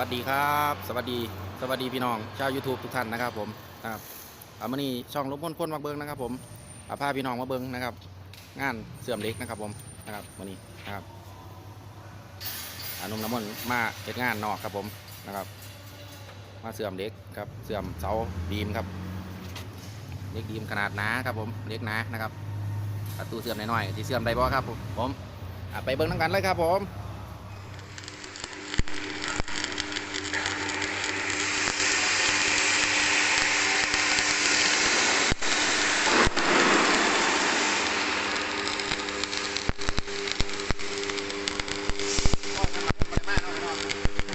วัสดีครับ สวัสดีสวัสดีพี่น้องชาว YouTube ทุกท่านนะครับผมครับอามื่อนี้ช่องลบพ้นพ้นมาเบิ้งนะครับ ผมอาพาพี่น้องมาเบิ้งนะครับ งานเสื่อมเล็กนะครับผมนะครับวันนี้นะครับอนุ่มน้ำมนต์มาเฮ็ดงานนอกครับผมนะครับ มาเสื่อมเล็กครับเสื่อมเสาบีมครับเล็กบีมขนาดหนาครับผมเล็กหนานะครับประตูเสื่อมน้อยๆที่เสื่อมได้บ่ครับผมผมไปเบิ้งทั้งกันเลยครับผม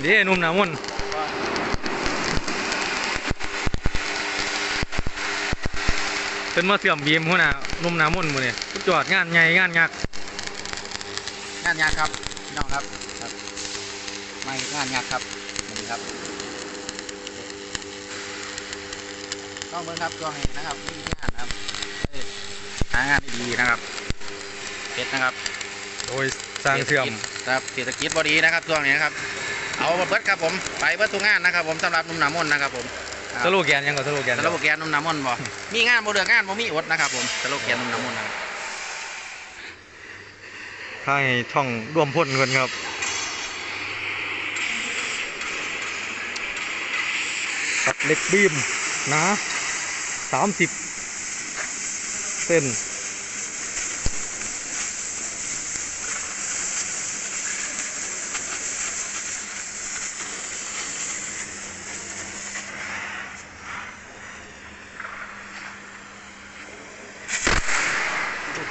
เดี๋ยวหนุ่มหนามนเป็นมาเสื่อมบีมหัวหน้าหนุ่มหนามนหมือนี่สุดยอดงานใหญ่งานยักษ์งานยากครับพี่น้องครับครับ ไม่งานยากครับนี่ครับต้องเบิ่งครับช่วงนี้นะครับมีงานนะครับเอ้ยหางานดีๆนะครับเพชรนะครับ โดยสร้างเสื่อมครับเศรษฐกิจบดีนะครับช่วงนี้นะครับ เอาเบิดครับผมไปเบิดทุกงานนะครับผมสำหรับหนุ่มหนามนนะครับผมสโลแกนยังก่อนสโลแกนสโลแกนหนุ่มหนามนบ่มีงานบ่เดืองานบ่มีอดนะครับผมสโลแกนหนุ่มหนามนนะครับให้ช่องร่วมพ่นกันครับตัดเหล็กบีมนะสามสิบเส้น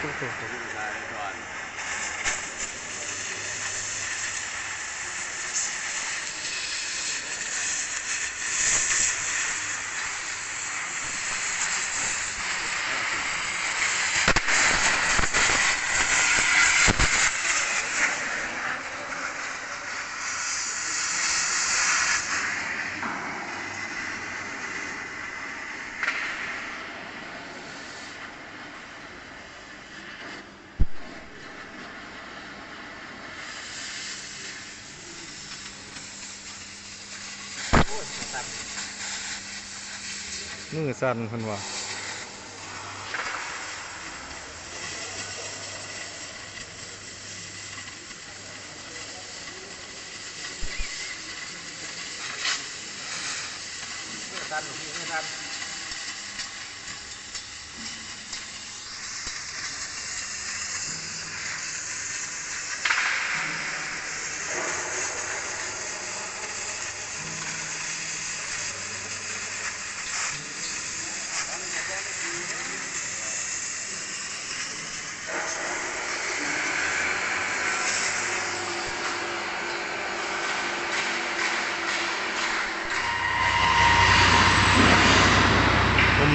そうそうそう。 มือสั่นเพิ่นว่าท่านหลวงพี่ท่าน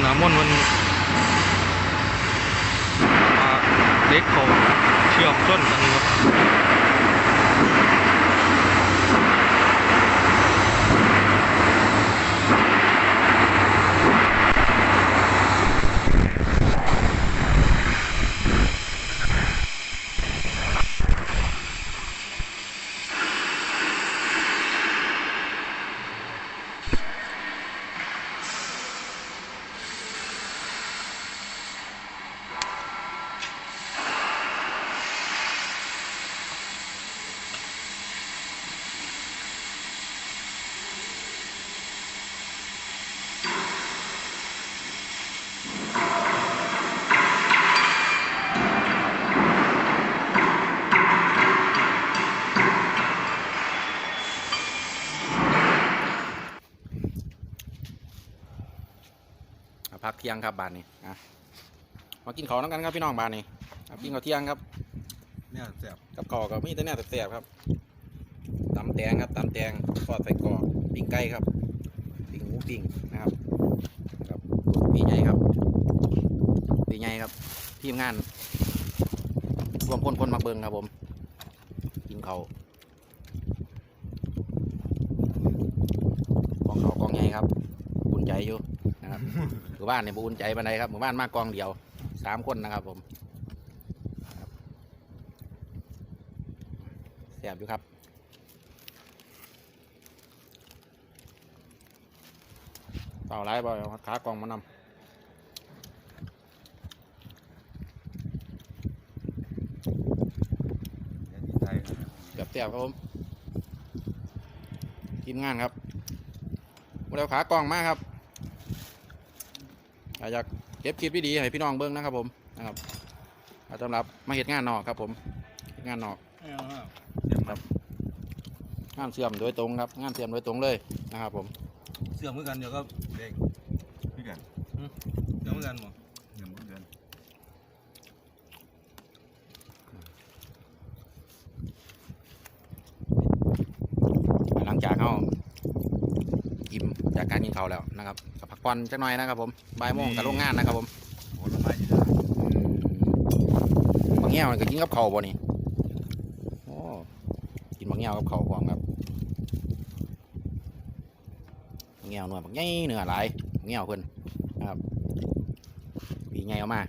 ผมหนามนมันมาเล็กเขาเชื่อมต้นกันครับ พักเที่ยงครับบานนี้อะมากินข้าวน้ำกันครับพี่น้องบานนี้อะกินข้าวเที่ยงครับเนี่ยแซ่บกับข้าวกับมีแต่เนี่ยแซ่บๆครับตำแตงครับตำแตงทอดใส่กรอกปิ้งไก่ครับปิ้งหมูปิ้งนะครับครับพี่ใหญ่ครับพี่ใหญ่ครับทีมงานรวมคนคนมาเบิงครับผม กินเขาวกองเขาวกองใหญ่ครับอุ่นใจอยู่ นะครับ หมู่บ้านเนี่ยบ่อุ่นใจปานใดครับหมู่บ้านมากกองเดียวสามคนนะครับ ผมแซ่บอยู่ครับเต่าไรบ่อยขากองมานำเดี๋ยวที่ไทยนะเสียบเสียบครับผมทีมงานครับเร็วขากล่องมากครับ อ่าอยากเก็บคลิปดีๆให้พี่น้องเบิ้งนะครับผมนะครับอ่าสำหรับมาเห็ดงานนอกครับผมเฮ็ดงานนอกไม่เอาฮะเสียงครับงานเสื่อมโดยตรงครับงานเสื่อมโดยตรงเลยนะครับผมเสื่อมเหมือนกันเดี๋ยวก็เด็กพี่กันเสื่อมเหมือนกันหมด เงินเดือน หลังจากเขา อิ่มจากการกินข้าวแล้วนะครับก็พักผ่อนจักหน่อยนะครับผมบ่ายโมงกับโรงงานนะครับผมผลไม้ที่ได้บางแง่วนี่ก็กินกับข้าวบ่นี่โอ้กินบางแง่วกับข้าวพร้อมครับบางแง่วหน่วยบางใหญ่เนื้อหลายบางแง่วเพิ่นนะครับปีใหญ่เอามา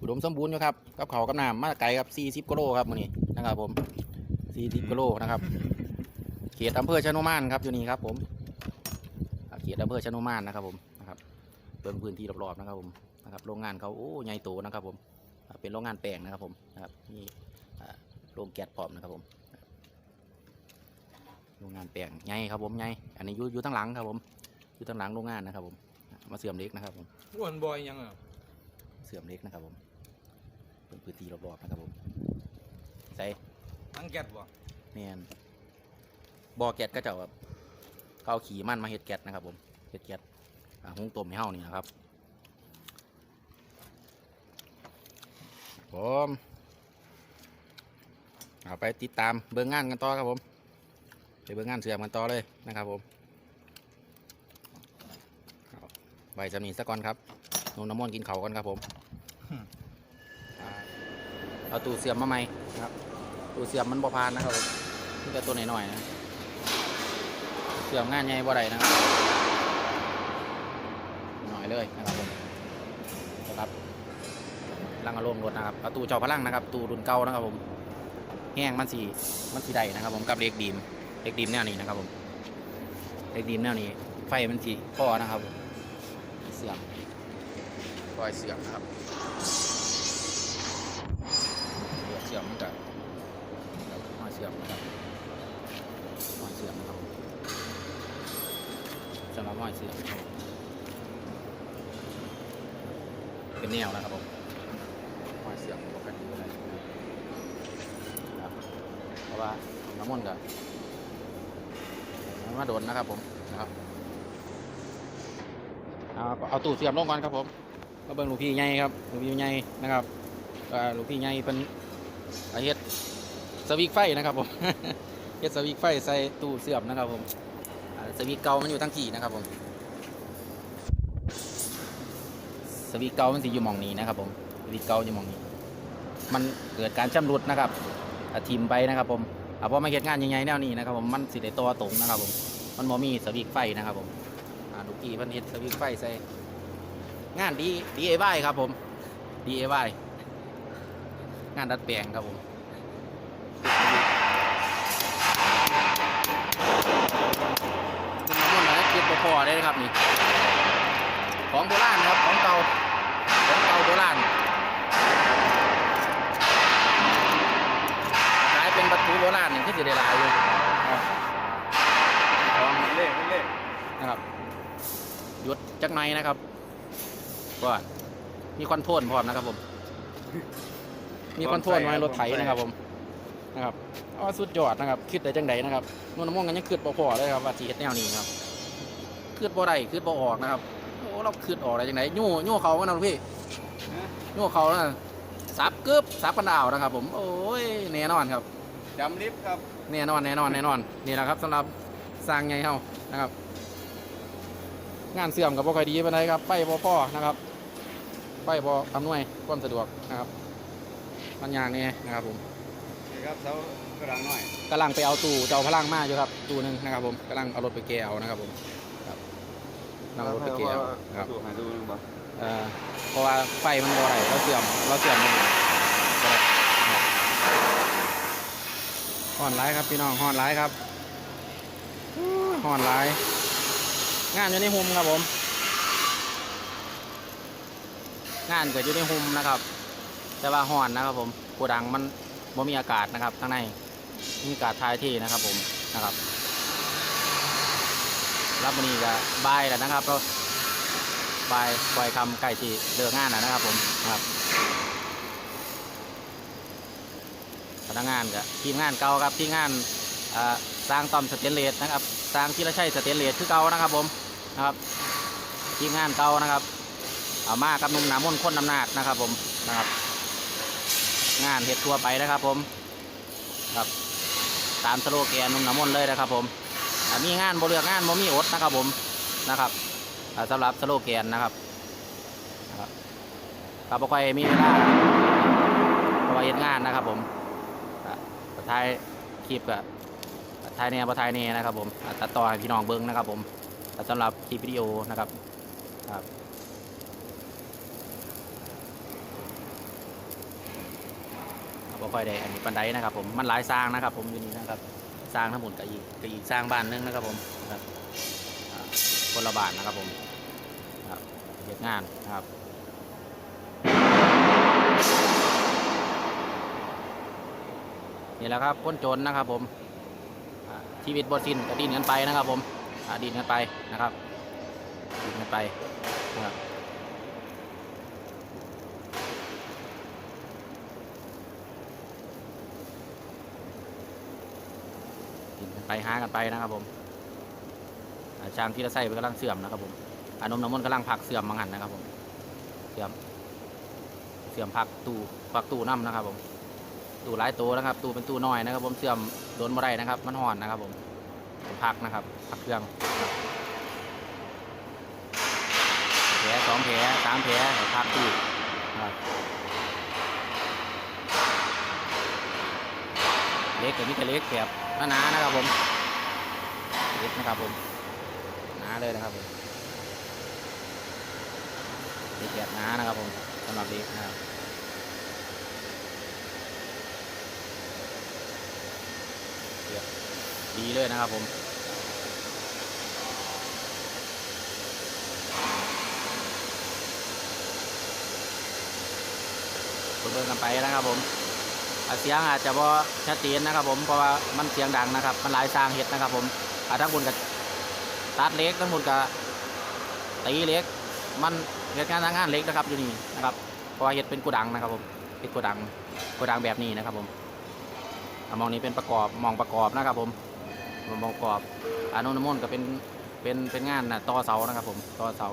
อุดมสมบูรณ์อยู่ครับกับข้าวกับน้ำมาไกลครับ40กิโลครับมื้อนี้นะครับผม40กิโลนะครับเขตอำเภอชะโนมานครับอยู่นี่ครับผมอ่าเขตอำเภอชะโนมานนะครับผมนะครับเบิ่งพื้นที่รอบๆนะครับผมนะครับโรงงานเขาโอ้ใหญ่โตนะครับผมอ่าเป็นโรงงานแป้งนะครับผมนะครับนี่อ่าโรงแก๊สพร้อมนะครับผมนะครับโรงงานแป้งใหญ่ครับผมใหญ่อันนี้อยู่อยู่ทั้งหลังครับผมอยู่ทั้งหลังโรงงานนะครับผมอ่ามาเสื่อมเล็กนะครับผมอ้วนบอยยังอะเสื่อมเล็กนะครับผมเป็นพื้นที่รอบๆนะครับผมใส่ทั้งแก๊สบ่แมน บ่อแก๊สก็จะแบบเขาเอาขี่มันมาเฮ็ดแก๊สนะครับผมเฮ็ดแก๊สอ่าหุงต้มให้เฮานี่นะครับผมเอาไปติดตามเบิ่งงานกันต่อครับผมไปเบิ่งงานเสื่อมกันต่อเลยนะครับผมเอาไว้จำนี้สักก่อนครับนุ่นน้ำมนกินเขาวกันครับผมเอาตูเสื่อมมาใหม่ครับตัวเสียมมันบ่พานนะครับผมนี่แต่ตัวหน่อยๆนะ เสียมงานใหญ่บ่ได้นะครับหน่อยเลยนะครับผมนะครับลังอารมณ์รถนะครับประตูเจ้าพลังนะครับตูรุ่นเก่านะครับผมแห้งมันสีมันสีได้นะครับ ผมกับเล็กดีมเล็กดีมแนวนี้นะครับผมเล็กดีมแนวนี้ ไฟมันสีพ่อนะครับผมเสียมปล่อยเสียมนะครับเสียมมันจะครับห้อยเสื่อมนะครับห้อยเสื่อมนะครับ สำหรับห้อยเสือเป็นแนวนะครับผมห้อยเสือมปกติอะไรครับเพราะว่าน้ำมันกับมาโดนนะครับผมนะครับเอาเอาตู้เสื่อมลงก่อนครับผมก็เบิ่งลูกพี่ใหญ่ครับลูกพี่ใหญ่นะครับก็ลูกพี่ใหญ่เป็นอเฮ็ดสวิกไฟนะครับผมเฮ็ดสวิกไฟใส่ตู้เสื่อมนะครับผม สวิกเกามันอยู่ทั้งที่นะครับผมสวิกเกามันสิอยู่มองนี้นะครับผมสวิกเกาอยู่มองนี้ มันเกิดการชำรุดนะครับอาทิมไปนะครับผมอ่าพอมาเฮ็ดงานใหญ่ๆแนวนี้นะครับผมมันสิได้ตัวตรงนะครับผมมันบ่มีสวิกไฟนะครับผมอ่าลูกพี่เพิ่นเฮ็ดสวิกไฟใส่งานดี DIY ครับผม DIY งานดัดแปลงครับผม คุณน้ำมันต์นะเก็บพอ ได้เลยครับนี่ ของโบราณครับ ของเก่าของเก่าโบราณขายเป็นวัตถุโบราณนี่ที่จะได้หลายอยู่ของเล่เล่นะครับหยุดจักหน่อยนะครับว่ามีคอนโทรลพร้อมนะครับผม มีคอนโทรลไว้รถไถนะครับผมนะครับเอาสุดยอดนะครับคิดได้จังใดนะครับนุ่นน้ำมงกันยังคิดบ่พอเลยครับว่าสิเฮ็ดแนวนี้ครับ คิดบ่ได้คิดบ่ออกนะครับโอ้เราคิดออกได้จังไดยู่ยู่เขากันนะลูกพี่ยู่เขานะสับกึบสับกันดาวนะครับ ผม โอ้ยแน่นอนครับจำลิฟต์ครับแน่นอนแน่นอนแน่นอนนี่แหละครับสำหรับสร้างไงเฮานะครับ งานเสื่อมกับบ่ค่อยดีปานใดครับไปบ่พอนะครับ ไปบ่อำนวยความสะดวกนะครับมันยากแน่นะครับผมนี่ครับเสากระดังหน่อยกำลังไปเอาตู้เจ้าพลังมาอยู่ครับตู้หนึ่งนะครับผมกำลังเอารถไปแกเอานะครับผม ครับกำลังเอารถไปแกเอาครับดูหาดูนึงบ่เอ่อเพราะว่าไฟมันบ่ไหลเราเสื่อมเราเสื่อมมันบ่ได้ครับฮ้อนร้ายครับพี่น้องฮ้อนร้ายครับอู้ห่อนหลาย งานอยู่ในหุมครับผม งานเกิดอยู่ในหุมนะครับ แต่ว่าห่อนนะครับผมโกดังมันบ่มีอากาศนะครับข้างในมีอากาศทายที่นะครับผมนะครับ รับวันนี้ก็บายแล้วนะครับเราบายปล่อยคำใกล้ที่เลิกงานแล้วนะครับ ผมนะครับพนักงานกับทีมงานเก่าครับที่งานสร้างตอมสเตนเลสนะครับสร้างที่เราใช้สเตนเลสคือเก่านะครับผมนะครับทีมงานเก่านะครับเอามากับนุ่มหนามนต์คนอำนาจนะครับผมนะครับ งานเห็ดทั่วไปนะครับผมครับตามสโลแกนนุ่มหนามนต์เลยนะครับผม มีงานบ่เลือกงานบ่มีอดนะครับผมนะครับอ่าสำหรับสโลแกนนะครับนะครับก็บ่ค่อยมีเวลาเพราะว่าเฮ็ดงานนะครับผมอ่าก็ถ่ายคลิปกับถ่ายแนวบ่ถ่ายแนวนะครับผมตัดต่อให้พี่น้องเบิ่งนะครับผมอ่าสำหรับคลิปวิดีโอนะครับครับบ่ค่อยได้อันนี้ปันไดนะครับผมมันหลายสร้างนะครับผมอยู่นี่นะครับ สร้างทั้งหมดกับอีกกับอีกสร้างบ้านหนึงนะครับผมครับคนละบ้านนะครับผมครับเหตุงานครับนี่แหละครับคนจนนะครับผมชีวิตบทสิ้นก็ดินกันไปนะครับผมอ่าดิ้นกันไปนะครับดินกันไปนะครับดิ้นกัน ไปหากันไปนะครับผมช้างที่เราใส่ไปกำลังเสื่อมนะครับผมอานมน้ำมนต์กำลังพักเสื่อมมังหันนะครับผมเสื่อมเสื่อมพักตู้พักตู้น้ำนะครับ ผมตู้หลายตัวนะครับ ตู้เป็นตู้น้อยนะครับ ผมเสื่อมโดนบ่ได้นะครับ มันห่อนนะครับ ผมผักนะครับพักเครื่องแผลสองแผลสามแผลให้พักตู้เล็กแต่นี่ก็เล็กแบบ หนาๆนะครับผมเล็กนะครับผมหนาเลยนะครับผมเล็กแบบหนานะครับผมสำหรับล็กนะครับดีเลยนะครับผมเบิ่งกันไปนะครับผม เสียงอาจจะพอชัดเจนนะครับ ผมเพราะว่ามันเสียงดังนะครับ มันหลายสร้างเห็ดนะครับ ผมทั้งบนกับตัดเล็กทั้งบนกับตีเล็ก มันเห็ดงานทางงานเล็กนะครับอยู่นี่นะครับเพราะว่าเห็ดเป็นกูดังนะครับ ผมเป็นกูดังกูดังแบบนี้นะครับ ผมมองนี้เป็นประกอบมองประกอบนะครับ ผมผมประกอบอานุนมนก็เป็นเป็นเป็นงานนะต่อเสานะครับ ผมต่อเสา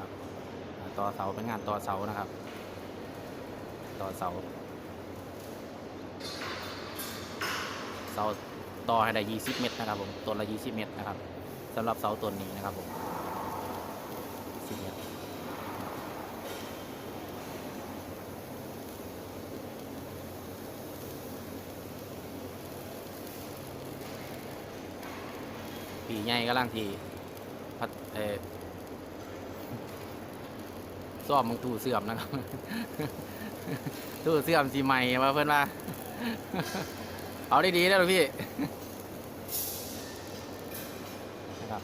ครับอ่าต่อเสาเป็นงานต่อเสานะครับ ต่อเสา เสาต่อให้ได้ 20 เมตรนะครับผมต้นละ 20 เมตรนะครับสำหรับเสาต้นนี้นะครับผม20เมตรปีใหญ่กำลังทีพัดเออซ่อมมึงตู้เสื่อมนะครับตู้เสื่อมสีใหม่มาเพื่อนว่า เอาได้ดีๆนะลูกพี่นะครับ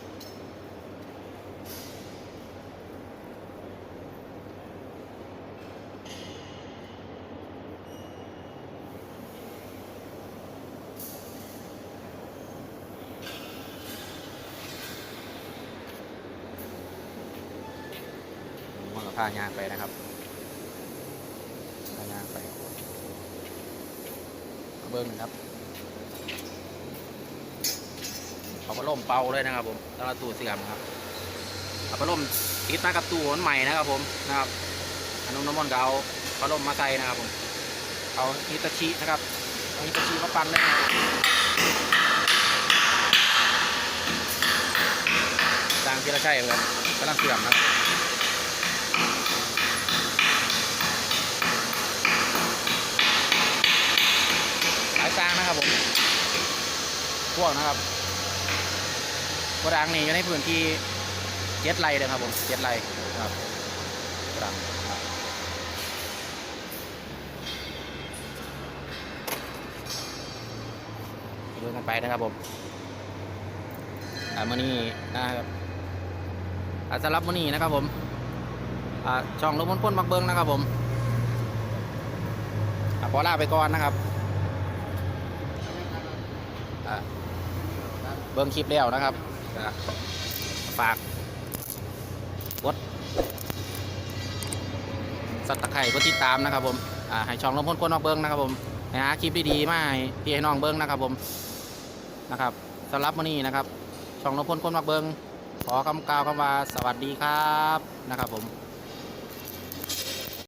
ผมว่ากับผ้ายางไปนะครับผ้ายางไปเอาเบิ้งหนึ่งครับ เอาพัดลมเป่าเลยนะครับ ผมแล้วก็ตู้เสื่อมครับเอาพัดลมติดมากับตู้มันใหม่นะครับ ผมนะครับอนุน้ำมันต์ก็เอาพัดลมมาใส่นะครับ ผม เอาฮิตาชินะครับเอาฮิตาชิมาปั่นเลยนะครับจางที่เราใช้เหมือนกันกำลังเสื่อมนะหลายจางนะครับผมพวกนะครับ โกดังนี่อยู่ในพื้นที่เจ็ดไร่เลยครับผมเจ็ดไร่ครับโกดังครับดูกันไปนะครับผมอ่ามื้อนี้นะครับอ่าสำหรับมื้อนี้นะครับผมอ่าช่องลมพลพ่นมักเบิงนะครับผมอ่าขอลาไปก่อนนะครับอ่าเบิ่งคลิปแล้วนะครับ ฝากกดสัตะไคร่กดติดตามนะครับผมอ่าให้ช่องลมพลพ่นนักเบิ้งนะครับผมให้หาคลิปดีๆมาให้พี่ให้น้องเบิ้งนะครับผมนะครับสำหรับวันนี้นะครับ ช่องนพพลคนมักเบิ้งขอคำกล่าวคำว่าสวัสดีครับนะครับผม